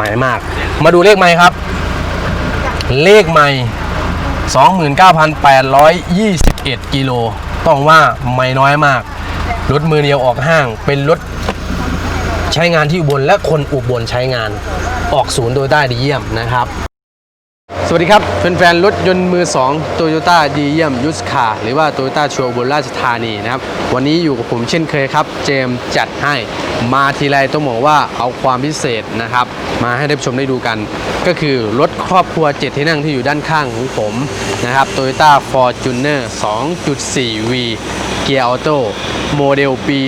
ใหม่มาก มาดูเลขใหม่ครับ เลขใหม่ 29,821 กิโล ต้องว่าไม่น้อยมาก รถมือเดียวออกห้าง เป็นรถใช้งานที่อุบลและคนอุบลใช้งาน ออกศูนย์โดยได้ดีเยี่ยมนะครับ สวัสดีครับ แฟนๆ รถยนต์มือ2 Toyota ดีเยี่ยมยุสคาหรือว่า Toyota ชัวบนราชธานีนะครับ วันนี้อยู่กับผมเช่นเคยครับ เจมจัดให้มาทีไรต้องบอกว่าเอาความพิเศษนะครับ มาให้ท่านผู้ชมได้ดูกัน ก็คือรถครอบครัว 7 ที่นั่งที่อยู่ด้านข้างของผมนะครับ Toyota Fortuner 2.4V เกียร์ออโต้โมเดลปี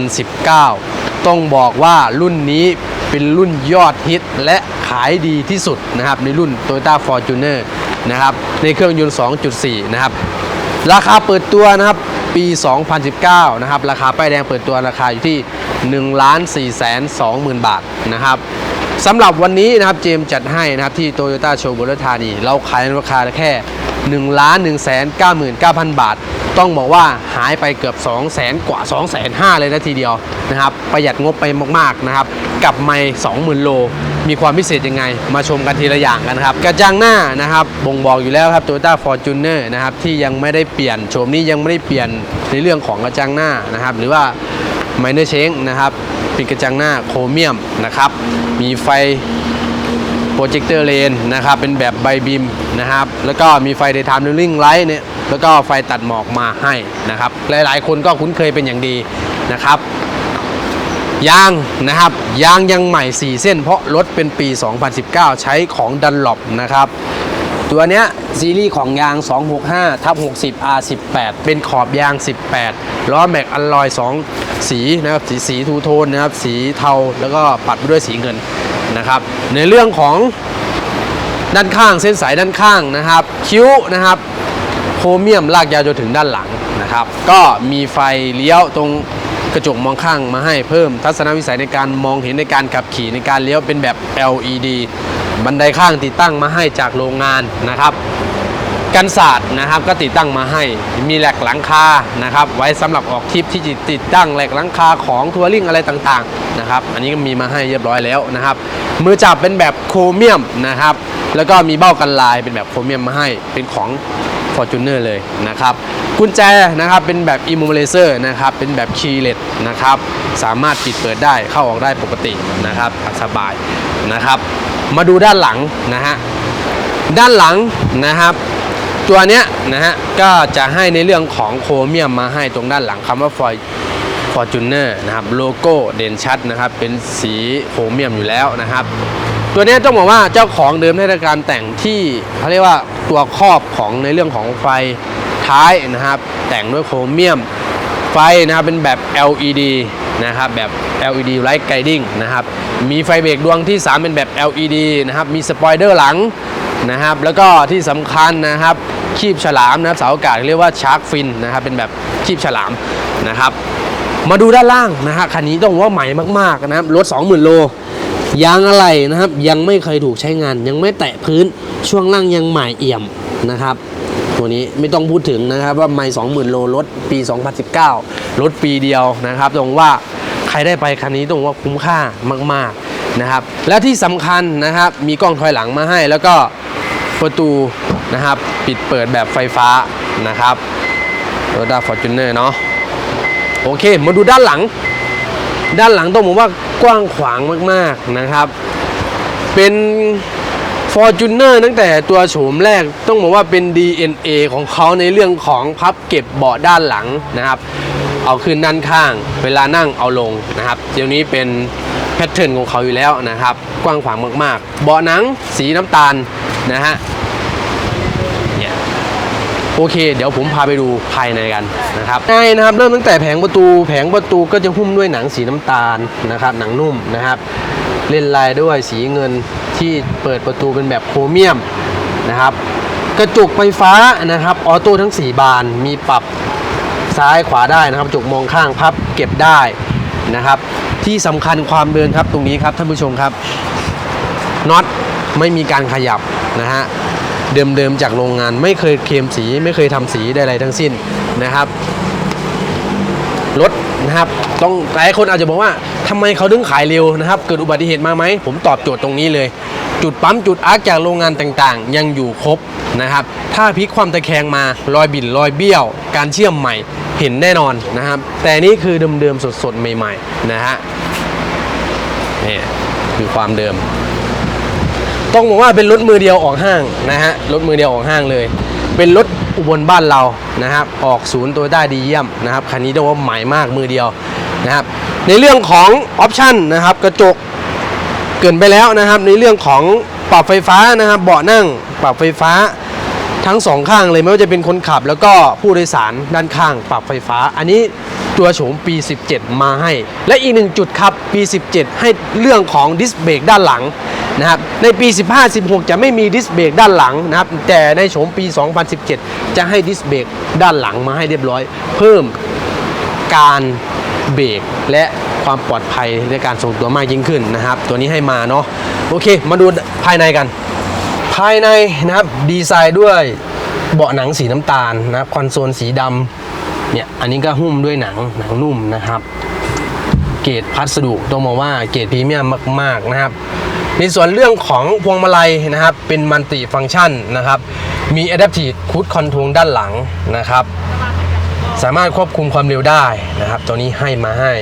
2019 ต้องบอกว่ารุ่นนี้เป็นรุ่นยอดฮิตและ ขายดีที่สุดนะครับในรุ่น Toyota Fortuner นะครับในเครื่องยนต์ 2.4 นะครับ ราคาเปิดตัวนะครับปี 2019 นะครับ ราคาป้ายแดงเปิดตัวราคาอยู่ที่ 1 4 2 0 0 0 0 บาทนะครับสำหรับวันนี้นะครับเจมส์จัดให้นะครับที่ Toyota Show บุรีธานี เราขายในราคาแค่ 1 1 9 9 9 0 0 บาท ต้องบอกว่าหายไปเกือบ 2 0 0 0 0 0กว่า2 5 0 0 0เลยนะทีเดียวนะครับประหยัดงบไปมากๆนะครับกับไม่20,000 โล มีความพิเศษยังไง มาชมกันทีละอย่างกันครับ กระจังหน้านะครับบ่งบอกอยู่แล้วครับ Toyota Fortuner นะครับที่ยังไม่ได้เปลี่ยนโฉมนี้ยังไม่ได้เปลี่ยนในเรื่องของกระจังหน้านะครับหรือว่าไมเนอร์เชงนะครับเป็นกระจังหน้าโครเมียมนะครับมีไฟ รเจคเตอร์เลนนะครับเป็นแบบใบบิมนะครับ แล้วก็มีไฟ daytime running light เนี่ยแล้วก็ไฟตัดหมอกมาให้นะครับ หลายๆ คนก็คุ้นเคยเป็นอย่างดีนะครับยางนะครับยางยังใหม่ 4 เส้น เพราะรถเป็นปี 2019 ใช้ของดันหลบนะครับ ตัวเนี้ยซีรีส์ของยาง 265ทับ60 R18 เป็นขอบยาง 18 ล้อแม็กอลลอย 2 สีนะครับสีสีทูโทนนะครับสีเทาแล้วก็ปัดไปด้วยสีเงิน นะครับ ในเรื่องของด้านข้างเส้นสายด้านข้างนะครับ คิ้วนะครับโครเมียมลากยาวจนถึงด้านหลังนะครับ ก็มีไฟเลี้ยวตรงกระจกมองข้างมาให้เพิ่มทัศนวิสัยในการมองเห็นในการขับขี่ในการเลี้ยวเป็นแบบ LED บันไดข้างติดตั้งมาให้จากโรงงานนะครับ กันศาสตร์นะครับก็ติดตั้งมาให้มีแหลกหลังคานะครับไว้สำหรับออกทริปที่จะติดตั้งแหลกหลังคาของทัวริงอะไรต่างๆนะครับอันนี้ก็มีมาให้เรียบร้อยแล้วนะครับมือจับเป็นแบบโครเมียมนะครับแล้วก็มีเบ้ากันลายเป็นแบบโครเมียมมาให้เป็นของ Fortuner เลยนะครับกุญแจนะครับเป็นแบบ immobilizer นะครับเป็นแบบ keyless นะครับสามารถปิดเปิดได้เข้าออกได้ปกตินะครับสบายนะครับ มาดูด้านหลังนะฮะด้านหลังนะครับ ตัวเนี้ยนะฮะก็จะให้ในเรื่องของโครเมียมมาให้ตรงด้านหลังคำว่า For Fortuner นะครับโลโก้เด่นชัดนะครับเป็นสีโครเมียมอยู่แล้วนะครับ ตัวนี้ต้องบอกว่าเจ้าของเดิมได้การแต่งที่เขาเรียกว่าตัวครอบของในเรื่องของไฟท้ายนะครับ แต่งด้วยโครเมียมไฟนะครับเป็นแบบ LED นะครับแบบ LED Light Guiding นะครับมีไฟเบรกดวงที่ 3 เป็นแบบ LED นะครับมีสปอยเดอร์หลัง นะครับ แล้วก็ที่สำคัญนะครับคีบฉลามนะครับเสาอากาศเรียกว่าชาร์กฟินนะครับเป็นแบบคีบฉลามนะครับมาดูด้านล่างนะฮะคันนี้ต้องว่าใหม่มากๆนะครับรถ 20,000 โลยางอะไรนะครับ ยังไม่เคยถูกใช้งาน ยังไม่แตะพื้นช่วงล่างยังใหม่เอี่ยมนะครับ ตัวนี้ไม่ต้องพูดถึงนะครับว่าไม่20,000 โลรถปี 2019 รถปีเดียวนะครับ ตรงว่าใครได้ไปคันนี้ต้องว่าคุ้มค่ามาก ๆนะครับ และที่สำคัญนะครับมีกล้องถอยหลังมาให้แล้วก็ ประตูนะครับ ปิดเปิดแบบไฟฟ้านะครับ Toyota Fortuner เนาะโอเค มาดูด้านหลัง ด้านหลังต้องบอกว่ากว้างขวางมากๆนะครับ เป็น Fortuner ตั้งแต่ตัวโฉมแรกต้องบอกว่าเป็น DNA ของเขาในเรื่องของพับเก็บเบาะด้านหลังนะครับ เอาขึ้นด้านข้าง เวลานั่งเอาลงนะครับเดี๋ยวนี้เป็นแพทเทิร์นของเขาอยู่แล้วนะครับ กว้างขวางมากๆ เบาะหนังสีน้ำตาล นะฮะเนี่ยโอเค เดี๋ยวผมพาไปดูภายในกันนะครับในนะครับ เริ่มตั้งแต่แผงประตู แผงประตูก็จะหุ้มด้วยหนังสีน้ำตาลนะครับ หนังนุ่มนะครับ เล่นลายด้วยสีเงินที่เปิดประตูเป็นแบบโครเมียมนะครับ กระจกไฟฟ้านะครับ ออโต้ทั้ง 4 บาน มีปรับซ้ายขวาได้นะครับ กระจกมองข้างพับเก็บได้นะครับ ที่สำคัญความเดินครับตรงนี้ครับท่านผู้ชมครับน็อตไม่มีการขยับ นะฮะเดิมๆจากโรงงานไม่เคยเคลมสีไม่เคยทำสีใดๆทั้งสิ้นนะครับรถนะครับต้องหลายคนอาจจะบอกว่าทำไมเขาถึงขายเร็วนะครับ เกิดอุบัติเหตุมาไหม ผมตอบโจทย์ตรงนี้เลย จุดปั๊มจุดอาร์คจากโรงงานต่างๆ ยังอยู่ครบนะครับ ถ้าพลิกความตะแคงมารอยบินรอยเบี้ยว การเชื่อมใหม่เห็นแน่นอนนะครับ แต่นี่คือเดิมๆสดๆ ใหม่ๆ นะฮะนี่คือความเดิม ต้องบอกว่าเป็นรถมือเดียวออกห้างนะฮะรถมือเดียวออกห้างเลย เป็นรถอุบลบ้านเรานะครับ ออกศูนย์โตโยต้ดีเยี่ยมนะครับคันนี้เรียกว่าใหม่มากมือเดียวนะครับ ในเรื่องของออปชันนะครับกระจกเกินไปแล้วนะครับ ในเรื่องของปรับไฟฟ้านะครับ เบาะนั่งปรับไฟฟ้าทั้งสองข้างเลยไม่ว่าจะเป็นคนขับ แล้วก็ผู้โดยสารด้านข้างปรับไฟฟ้า อันนี้ตัวโฉมปี 17 มาให้ และอีกหนึ่งจุดครับปี 17 ให้เรื่องของดิสเบรกด้านหลัง นะครับในปี 15 16 จะไม่มีดิสเบรกด้านหลังนะครับแต่ในโฉมปี 2017 จะให้ดิสเบรกด้านหลังมาให้เรียบร้อย เพิ่มการเบรกและความปลอดภัยในการส่งตัวมากยิ่งขึ้นนะครับ ตัวนี้ให้มาเนาะโอเค มาดูภายในกัน ภายในนะครับดีไซน์ด้วยเบาะหนังสีน้ำตาลนะครับคอนโซลสีดำเนี่ยอันนี้ก็หุ้มด้วยหนังหนังนุ่มนะครับ เกรดพัสดุต้องบอกว่าเกรดพรีเมียมมาก ๆนะครับ ในส่วนเรื่องของพวงมาลัยนะครับ เป็นมัลติฟัง c t ชันนะครับ มี Adaptive Cruise Control ด้านหลังนะครับ สามารถควบคุมความเร็วได้นะครับ ตัวนี้ให้มาให้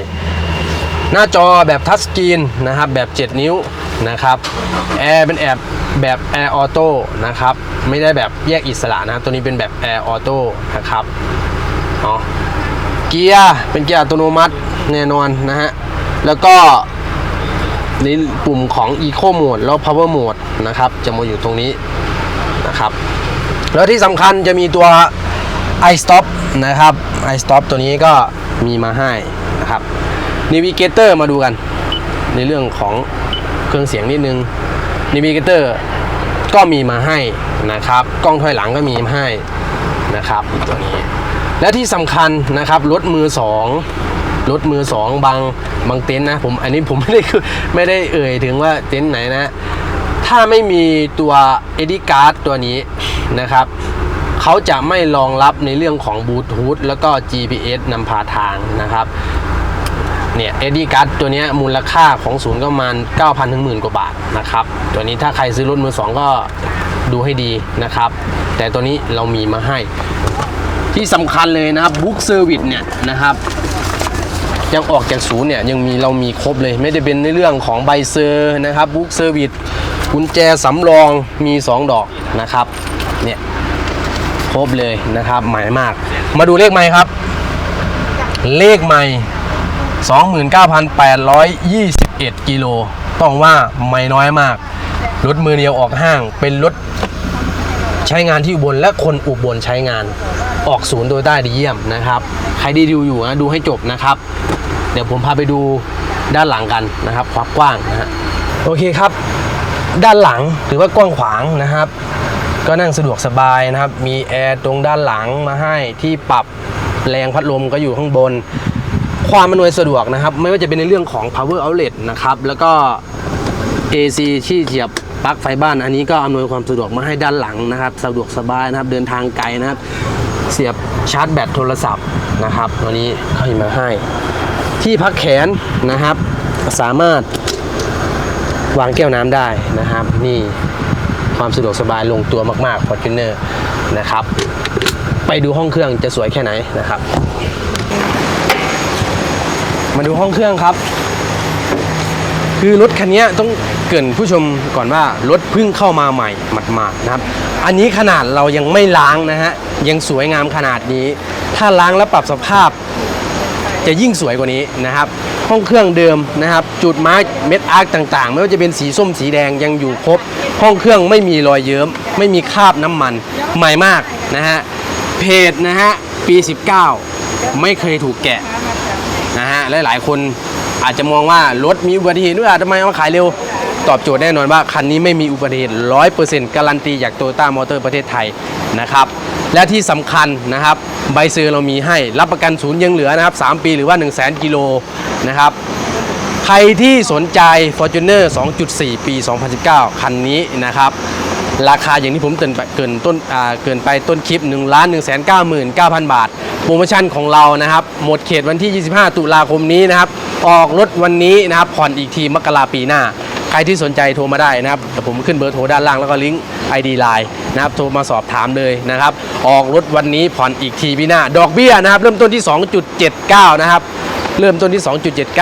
หน้าจอแบบทัชสกรีนนะครับแบบ 7 นิ้วนะครับแอร์เป็นแอบแบบแอร์ออโต้นะครับ ไม่ได้แบบแยกอิสระนะครับ ตัวนี้เป็นแบบแอร์ออโต้นะครับเนาะเกียร์เป็นเกียร์อัตโนมัติแน่นอนนะฮะแล้วก็ ในปุ่มของ Eco Mode แล้ว Power Mode นะครับจะมาอยู่ตรงนี้นะครับแล้วที่สำคัญจะมีตัว iStop นะครับ iStop ตัวนี้ก็มีมาให้นะครับ Navigator มาดูกัน ในเรื่องของเครื่องเสียงนิดนึง Navigator ก็มีมาให้นะครับ กล้องถอยหลังก็มีมาให้นะครับตัวนี้ และที่สำคัญนะครับรถมือสอง รถมือสองบางบางเต็นท์นะผมอันนี้ผมไม่ได้ไม่ได้เอ่ยถึงว่าเต็นท์ไหนนะ ถ้าไม่มีตัว e d i Card ตัวนี้นะครับเขาจะไม่รองรับในเรื่องของบลูทูธแล้วก็ GPS นำพาทางนะครับเนี่ยเอ็ดดี้การ์ดตัวนี้มูลค่าของศูนย์ก็ประมาณ 9,000 ถึงหมื่นกว่าบาทนะครับ ตัวนี้ถ้าใครซื้อรถมือสองก็ดูให้ดีนะครับ แต่ตัวนี้เรามีมาให้ ที่สำคัญเลยนะครับบุ๊กเซอร์วิสเนี่ยนะครับ ยังออกจากศูนย์เนี่ยยังมีเรามีครบเลย ไม่ได้เป็นในเรื่องของใบเซอร์นะครับบุ๊กเซอร์วิสกุญแจสำรองมี 2 ดอกนะครับเนี่ยครบเลยนะครับหมายมาก มาดูเลขไม้ครับ เลขไม้29,821 กิโล ต้องว่าไม่น้อยมาก รถมือเดียวออกห้างเป็นรถใช้งานที่อุบลและคนอุบลใช้งาน ออกศูนย์โดยใต้ดีเยี่ยมนะครับใครที่ดูอยู่นะดูให้จบนะครับ เดี๋ยวผมพาไปดูด้านหลังกันนะครับความกว้างนะฮะโอเคครับ ด้านหลังถือว่ากว้างขวางนะครับ ก็นั่งสะดวกสบายนะครับ มีแอร์ตรงด้านหลังมาให้ที่ปรับแรงพัดลมก็อยู่ข้างบน ความอำนวยสะดวกนะครับ ไม่ว่าจะเป็นในเรื่องของ power outlet นะครับ แล้วก็ AC ที่เสียบปลั๊กไฟบ้านอันนี้ก็อำนวยความสะดวกมาให้ด้านหลังนะครับ สะดวกสบายนะครับ เดินทางไกลนะครับ เสียบชาร์จแบตโทรศัพท์นะครับตัวนี้เขาให้มาให้ ที่พักแขนนะครับ สามารถวางแก้วน้ำได้นะครับ นี่ความสะดวกสบายลงตัวมากๆ Fortuner นะครับ ไปดูห้องเครื่องจะสวยแค่ไหนนะครับ มาดูห้องเครื่องครับ คือรถคันนี้ต้องเกินผู้ชมก่อนว่ารถเพิ่งเข้ามาใหม่หมาดๆนะครับ อันนี้ขนาดเรายังไม่ล้างนะฮะ ยังสวยงามขนาดนี้ ถ้าล้างแล้วปรับสภาพ จะยิ่งสวยกว่านี้นะครับ ห้องเครื่องเดิมนะครับ จุดมาร์กเม็ดอาร์คต่างๆ ไม่ว่าจะเป็นสีส้มสีแดงยังอยู่ครบ ห้องเครื่องไม่มีรอยเยิ้ม ไม่มีคราบน้ำมัน ใหม่มากนะฮะ เพจนะฮะ ปี 19 ไม่เคยถูกแกะนะฮะและหลายคนอาจจะมองว่ารถมีอุบัติเหตุด้วยอาทำไมเอามาขายเร็ว ตอบโจทย์แน่นอนว่าคันนี้ไม่มีอุบัติเหตุร้อยเปอร์เซ็นต์การันตีจากโตโยต้ามอเตอร์ประเทศไทยนะครับและที่สำคัญนะครับใบเซอร์เรามีให้รับประกันศูนย์ยังเหลือนะครับ 3 ปีหรือว่า 1 0 0 0 0แกิโลนะครับใครที่สนใจ Fortuner 2.4 ปี 2019 คันนี้นะครับราคาอย่างที่ผมเกินไปเกินต้นเกินไปต้นคลิป1นึ่งล้านหนึ่งแสนเก้าหมื่นเก้าพันบาท โปรโมชั่นของเรานะครับ หมดเขตวันที่ 25 ตุลาคมนี้นะครับ ออกรถวันนี้นะครับ ผ่อนอีกทีมกราปีหน้า ใครที่สนใจโทรมาได้นะครับผมขึ้นเบอร์โทรด้านล่างแล้วก็ลิงก์ ID Line นะครับโทรมาสอบถามเลยนะครับ ออกรถวันนี้ผ่อนอีกทีปีหน้า ดอกเบี้ยนะครับ เริ่มต้นที่ 2.79 นะครับ เริ่มต้นที่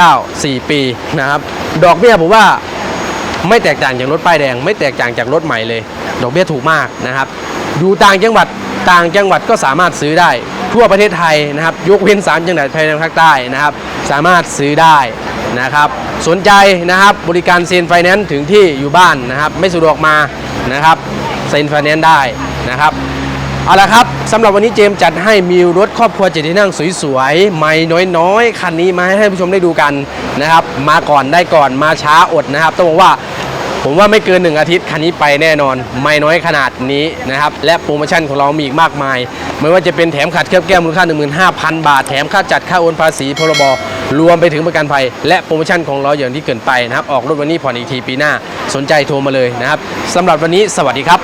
2.79 4 ปีนะครับ ดอกเบี้ยผมว่าไม่แตกต่างจากรถป้ายแดง ไม่แตกต่างจากรถใหม่เลย ดอกเบี้ยถูกมากนะครับอยู่ต่างจังหวัดต่างจังหวัดก็สามารถซื้อได้ทั่วประเทศไทยนะครับ ยกเว้นสามจังหวัดภายในภาคใต้นะครับ สามารถซื้อได้ นะครับสนใจนะครับบริการเซ็นไฟแนนซ์ถึงที่อยู่บ้านนะครับ ไม่สะดวกมานะครับเซ็นไฟแนนซ์ได้นะครับเอาละครับสำหรับวันนี้เจมส์จัดให้มีรถครอบครัวเจ็ดที่นั่งสวยๆไม่น้อยๆคันนี้มาให้ผู้ชมได้ดูกันนะครับ มาก่อนได้ก่อนมาช้าอดนะครับ ต้องบอกว่าผมว่าไม่เกิน 1 อาทิตย์คันนี้ไปแน่นอน ไม่น้อยขนาดนี้นะครับ และโปรโมชั่นของเรามีอีกมากมาย ไม่ว่าจะเป็นแถมขัดเคลือบแก้มมูลค่า 15,000 บาท แถมค่าจัดค่าโอนภาษีพรบ รวมไปถึงประกันภัย และโปรโมชั่นของเราอย่างที่เกินไปนะครับ ออกรถวันนี้ผ่อนอีกทีปีหน้าสนใจโทรมาเลยนะครับสำหรับวันนี้สวัสดีครับ